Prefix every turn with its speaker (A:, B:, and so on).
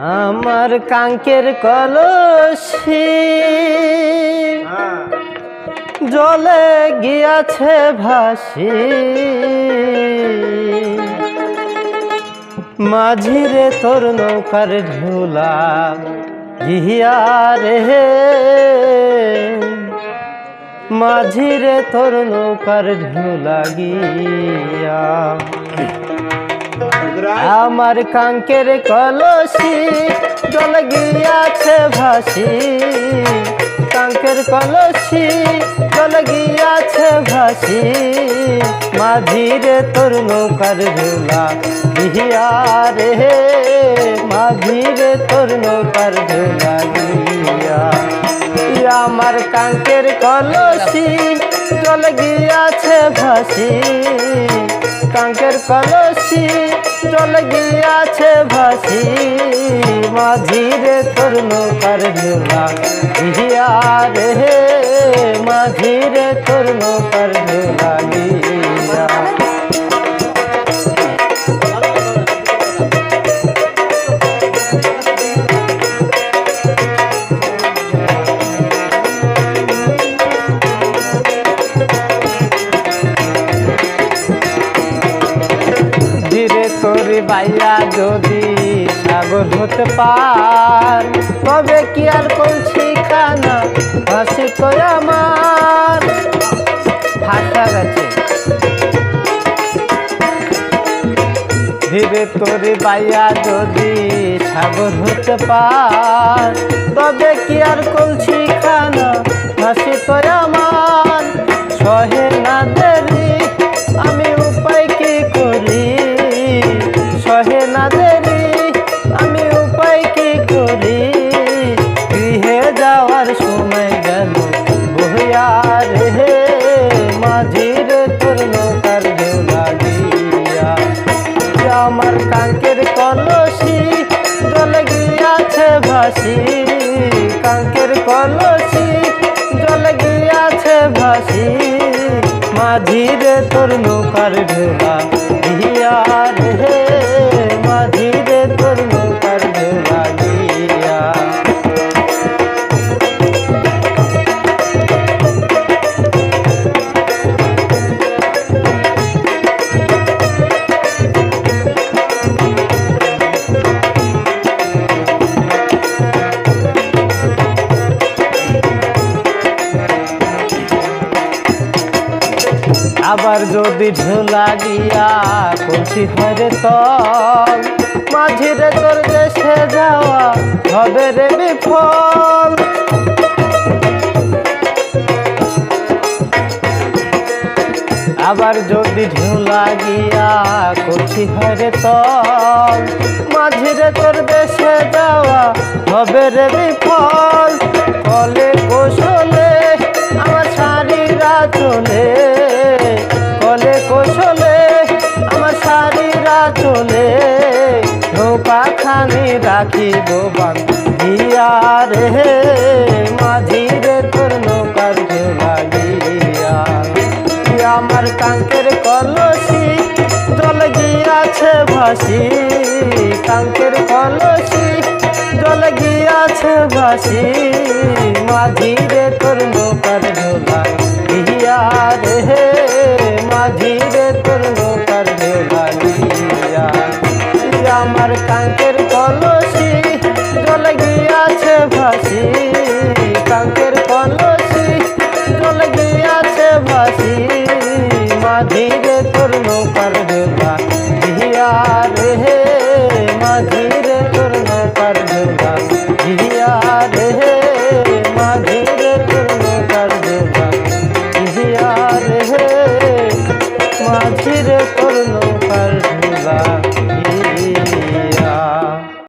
A: আমার কাঙ্কের কলসি জলে গিয়াছে ভাসি। মাঝিরে তোর নৌকার ঢোলা গিয়া রে মাঝিরে তোর নৌকার ঢোলা গিয়া আমার কাঙ্কের কলসি জল গিয়াছে ভাসি। কাঙ্কের কলসি জল গিয়াছে ভাসি। মাঝিরে তোর নৌকার ঝোলা গিয়া রে মাঝিরে তোর নৌকার ঝোলা গিয়া আমার কাঙ্কের কলসি জল গিয়াছে ভাসি। কাঙ্কের কলসি জল গিয়াছে ভাসি। মাঝিরে তোর নৌকার ঝোলা গিয়া রে মাঝিরে তোর নৌকার ঝোলা তোরে বাইয়া যদি সাগর হতে পার, তবে কি আর কলছি খানা হাসি তো আমার। ভাষা গেছে। ধীরে তোরে বাইয়া যদি সাগর হতে পার, তবে কি আর কলছি খানা না দেরি আমি উপায় কি করি? গৃহে যাওয়ার সময় গেল বহিয়া রে মাঝির তোর নৌকার ঢোলা গিয়া আমার কাঙ্কের কলসি, জল গিয়াছে ভাসি। কাঙ্কের কলসি, জল গিয়াছে ভাসি। মাঝিরে তোর নৌকার ঢোলা রে আবার যদি ঢোলা গিয়া কলসি হরে তল মাঝিরে তোর দেশে যাওয়া হবে রে বিফল। আবার যদি ঢোলা গিয়া কলসি হরে তল মাঝিরে তোর দেশে যাওয়া হবে রে বিফল। কলে আসিব বান ইয়ার হে, মাঝি রে তোর নৌকার লাগিয়া আমার কাঙ্কের কলসি? জল গিয়াছে ভাসি। কাঙ্কের কলসি, জল গিয়াছে ভাসি। মাঝি রে তোর নৌকার লাগিয়া রে